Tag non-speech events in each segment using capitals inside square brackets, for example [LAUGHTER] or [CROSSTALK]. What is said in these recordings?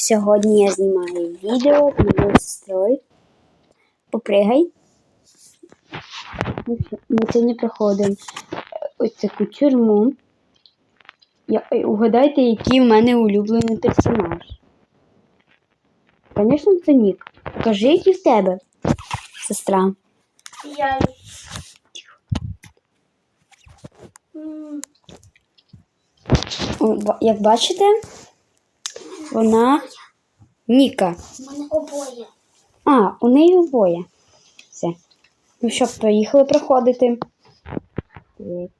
Сьогодні я знімаю відео моєю сестрою. Попригай. Ми ще- Ми сьогодні проходимо ось таку тюрму. Я, угадайте, який в мене улюблений персонаж. Звісно, це Нік. Покажи, який в тебе, сестра. Я. Як бачите, вона Ніка. У мене обоє. А, у неї обоє. Все. Ну що, поїхали проходити. Так.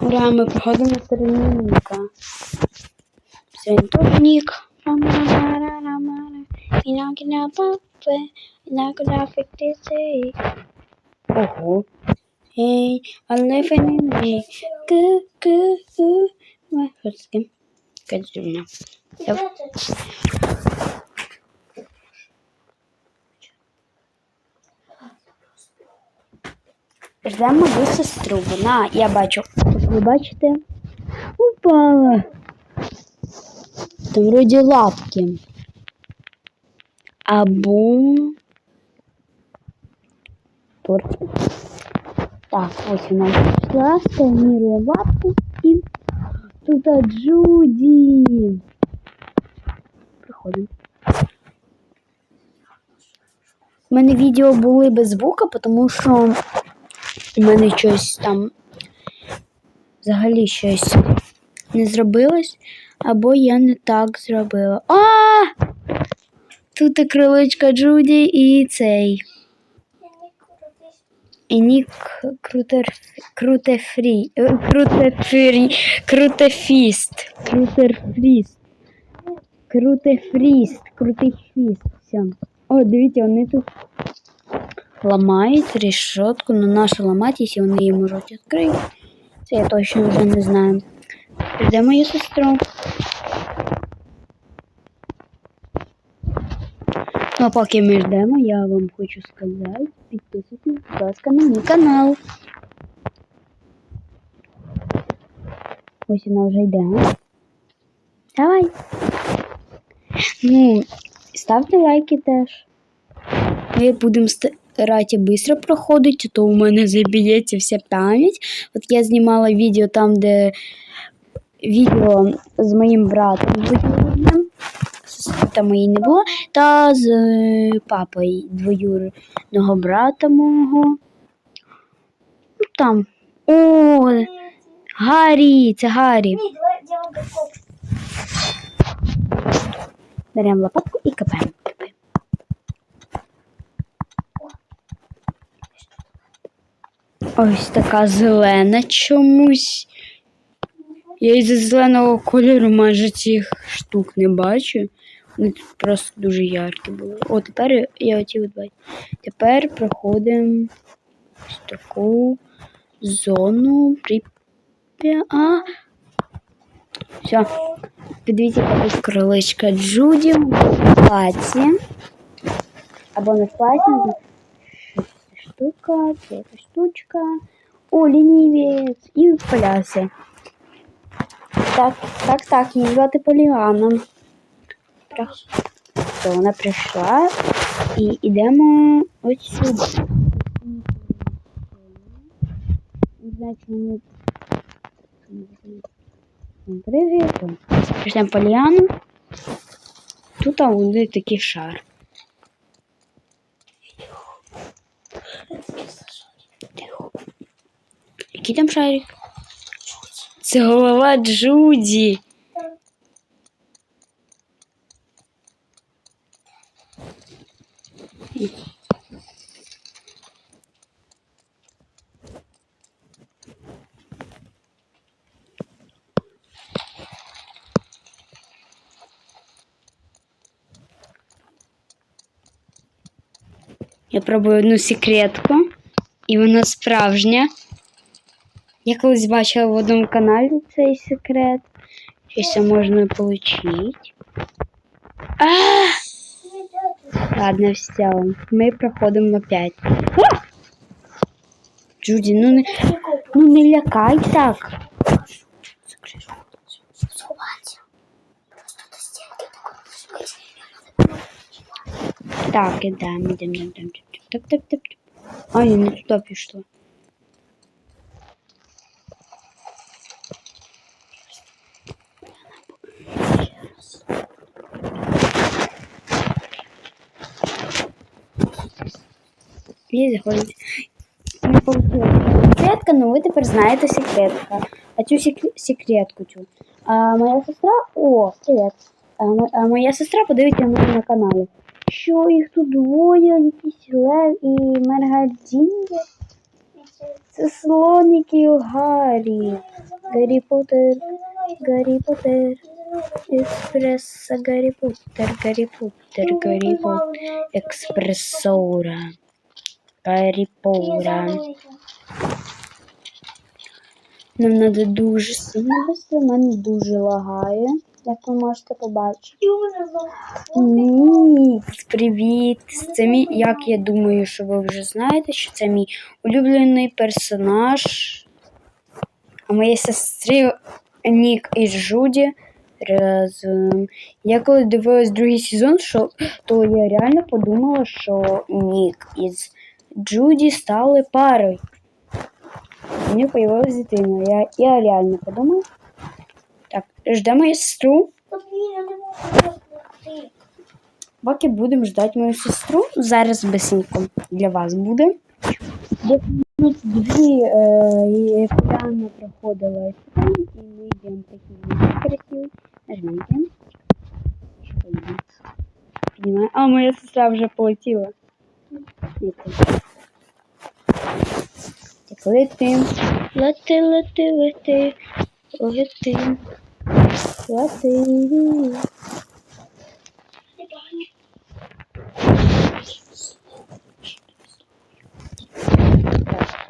Ура, ми проходимо на стороні Ніка. Все, теж Нік. Ого. Hey, me. Gu, gu, gu. Ой, Що це таке? Якась дурня. Я в- Ждемо мою сестру. Вона, я бачу, ви бачите, упала. Там вроді лапки. Або торт. Так, ось вона пішла, сканірує лапку і тут Джуді. Приходимо. У мене відео були без звука, тому що у мене щось там взагалі щось не зробилось, або я не так зробила. А! Тут і криличка Джуді і цей. І нік крутефрі, е, крутефрі, крутефіст, крутефріст, крутий хвіст. Все. О, дивіться, вони тут ламають решетку, но нашу ламати, якщо вони її можуть відкрити. Це я точно вже не знаю. Де мою сестру? Ну, а поки ми ждемо, я вам хочу сказати, підписуйтесь, будь ласка, на мій канал. Ось вона вже йде. Давай. Ну, ставте лайки теж. Ми будемо старати швидко проходити, то у мене заб'ється вся пам'ять. От я знімала відео там, де відео з моїм братом Там моєї не було. Та з е, папою двоюрідного брата мого. Ну там. О, Гаррі, це Гаррі. Беремо лопатку і копаємо. Ось така зелена чомусь. Я із зеленого кольору майже цих штук не бачу. Тут просто дуже яркі були. О, тепер я оті от бачу. Тепер проходимо ось таку зону. Прип'я... Все. Тут криличка Джуді в платі. Або не в це штука, це штучка. О, лінівець. І поляси. Так, так, так, її звати Поліана. Все, вона прийшла. І йдемо ось сюди. Значить, Привіт. Пішли Поліану. Тут а, буде такий шар. Який там шарик? Це голова Джуді. Я пробую одну секретку, і вона справжня. Я колись бачила в одному каналі цей секрет. Щось можна отримати. Ладно, все. Ми проходимо опять. А! Джуді, ну не. Прикоп. Ну не лякай так. Сховатися. Просто до стінки Так, ідемо, ідемо, ідемо, ідемо. Так, так, так. А, я не туди пішла. І заходить. Не получилось. Секретка, ну ви тепер знаєте секретка. А цю секретку цю. А моя сестра. О, привіт. А, моя сестра подивиться мене на каналі. Що їх тут двоє, якийсь лев і Маргальдінги? Це слоники у Гаррі. Гаррі Поттер, Гаррі Поттер. Еспресо Гаррі Поттер, Гаррі Поттер, Гаррі Поттер. Експресора. Поттер. Нам треба дуже сильно вести, в мене дуже лагає, як ви можете побачити. Нікс, привіт! Це мій, як я думаю, що ви вже знаєте, що це мій улюблений персонаж. А моєї сестри Нік і Жуді разом. Я коли дивилась другий сезон, що, то я реально подумала, що Нік із Джуді стали парою. У них появилась дитина. Я, я реально подумала. Так, ждемо мою сестру. Поки будемо ждати мою сестру, зараз бесенько для вас буде. Дві е, проходила і ми йдемо такі красиві. Нажмемте. Піднімаю. А, моя сестра вже полетіла. Так, летим. Лети, лети, лети. Лети. Лети.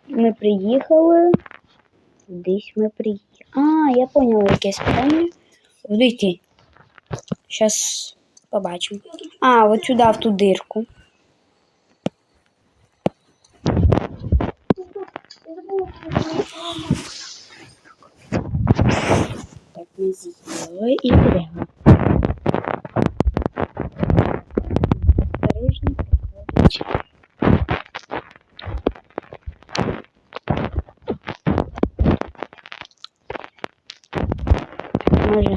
Ми приїхали. Десь ми приїхали. А, я поняла якесь питання. Куди йти? Зараз побачимо. А, от сюди, в ту дирку. Так, ми з'їли і прямо. Осторожно проходить.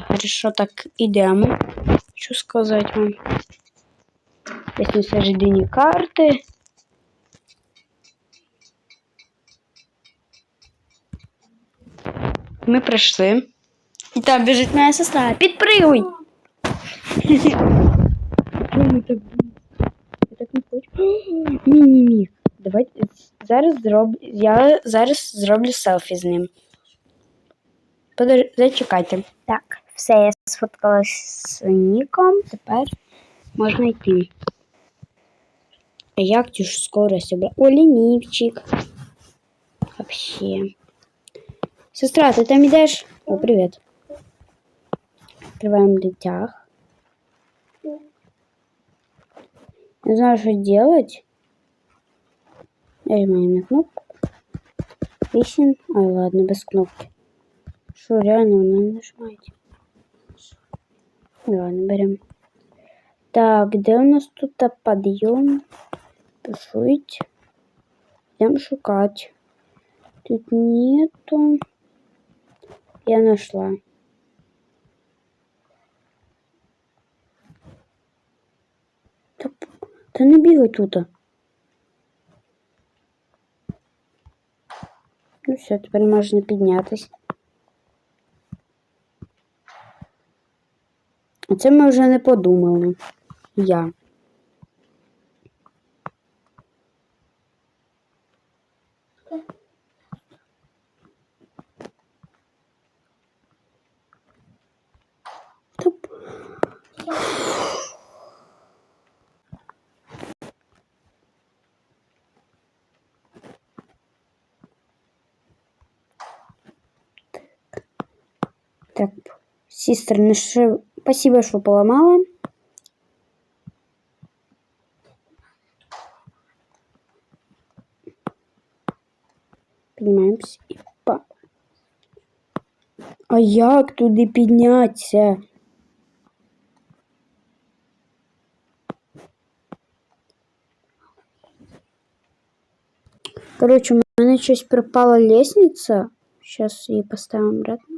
Хорошо так ідемо. Що сказати вам? Десь на середині карти. Ми прийшли. І там біжить моя сестра. Підпригуй! Я так не хочу. Ні-ні-ні. Давайте зараз зроб... Я зараз зроблю селфі з ним. Подож... Зачекайте. Так, все, я сфоткалась з Ніком. Тепер можна йти. А як ти ж скорость обра... О, лінівчик. Вообще. Сестра, ти там йдеш? О, привіт. Открываем летях. Не знаю, что делать. Нажимаем на кнопку. Ищем. Ой, ладно, без кнопки. Что, реально надо нажимать? Ладно, берем. Так, где у нас тут подъем? Пошить. Идем шукать. Тут нету. Я нашла. Та, та не бігай тут. Ну все, тепер можна піднятися. А це ми вже не подумали. Я. Так, сестра, ну что, спасибо, что поломала. Поднимаемся. А як туди піднятися? Коротше, у мене щось пропала лестниця. Зараз її поставимо обратно.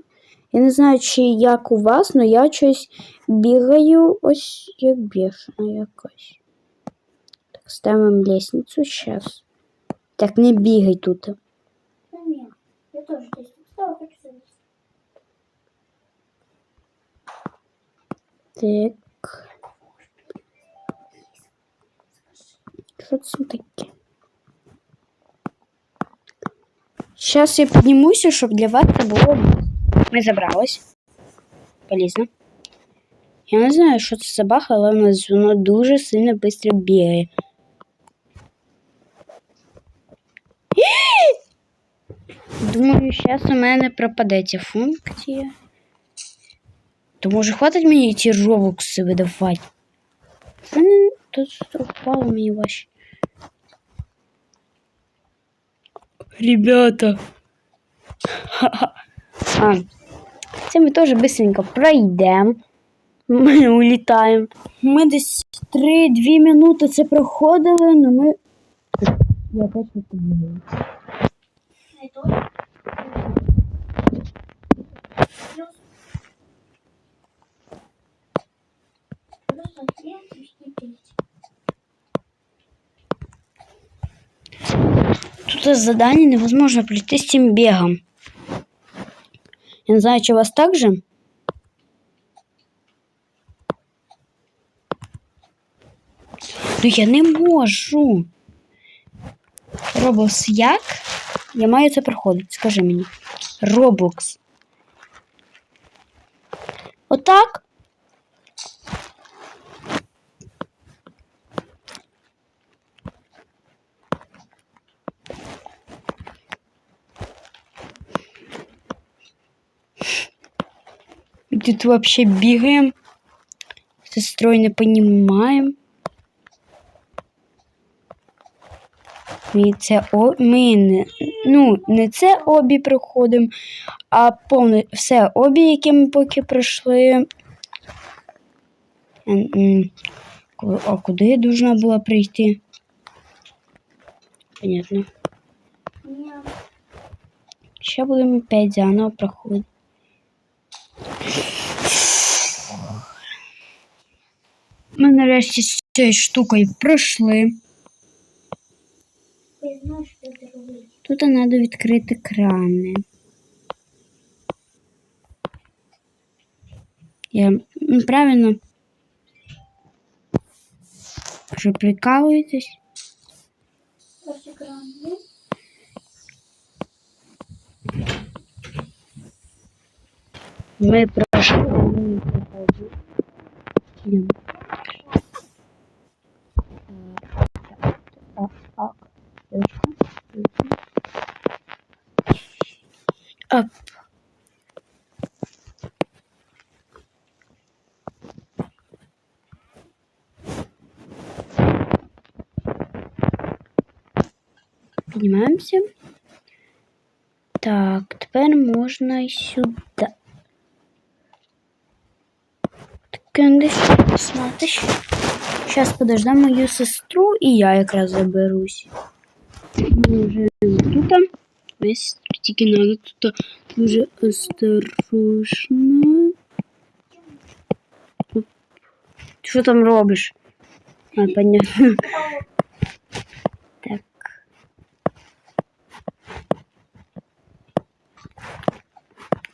Я не знаю, чи як у вас, але я щось бігаю ось як бешена якась. Так, ставимо лестницю зараз. Так, не бігай тут. Да нет, я тоже здесь встала, хочу садиться. Так. Що це таке? Зараз я піднімуся, щоб для вас це було. Ми забрались. Полізно. Я не знаю, що це за баха, але в нас воно дуже сильно швидко бігає. [GASPS] Думаю, зараз у мене пропаде ця функція. То може хватить мені ці робокси видавати? У мене тут впало мені ваші. Ребята. Ха-ха. [LAUGHS] Це ми теж быстренько пройдемо. Ми улітаємо. Ми десь 3-2 минути це проходили, але ми. Я опять не побігаю. Тут задание невозможно пройти с тем бегом. Я не знаю, чи у вас так же. Ну я не можу. Роблокс як? Я маю це проходити, скажи мені. Роблокс. Отак? Тут вообще сестрою не понимаем. Ми це о, ми не, ну, не це обі проходимо, а повне все обі, які ми поки пройшли. А куди я должна була прийти? Понятно. Ще будемо опять заново проходити. Ми нарешті з цією штукою пройшли. Ты знаешь, что это рубль. Тут треба відкрити крани. Я ну, правильно. Що прикалуєтесь? Ваш экран есть? Ми пройшли. Піднімаємося. Так, тепер можна й сюди. Секунди, смотриш. Сейчас подождем мою сестру, і я якраз заберусь. Ми вже тут. Весь тільки надо тут дуже осторожно. Оп. Ти Що там робиш? А, понятно.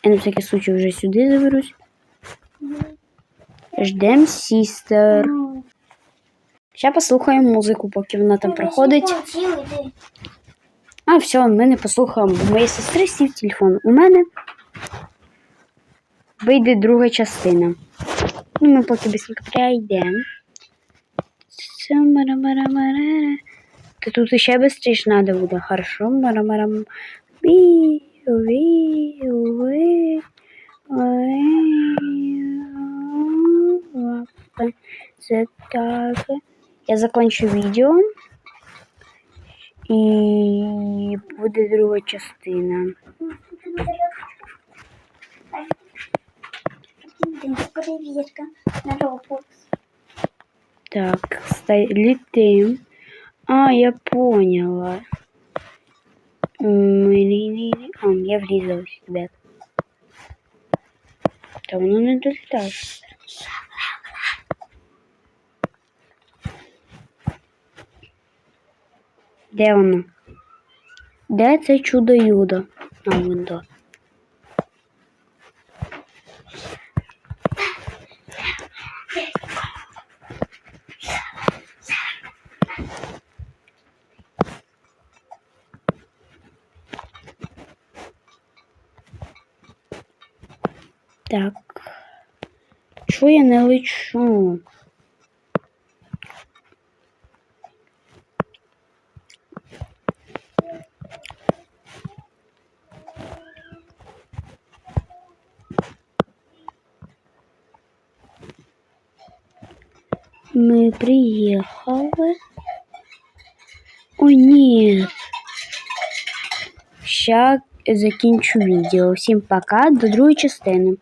Я на всякий случай вже сюди заберусь. Ждем сістер. Ще послухаємо музику, поки вона там проходить. А, все, ми не послухаємо. У моєї сестри сів телефон. У мене вийде друга частина. Ну, ми поки быстренько прийдемо. Та тут ще швидше треба буде. Хорошо, мара-мара. Ві, ві, ві, ві. Це так. Я закончу відео. І буде друга частина. Ну, ты на зарядку. Блин, проверка на Roblox. Так, стой, летим. А, я поняла. А, я врізалась, ребят. Та воно не долітає. Де воно? Де це чудо-юдо? А, воно. Так. Чого я не лечу? Ми приїхали. О, ні. Ща закінчу відео. Всім пока, до другої частини.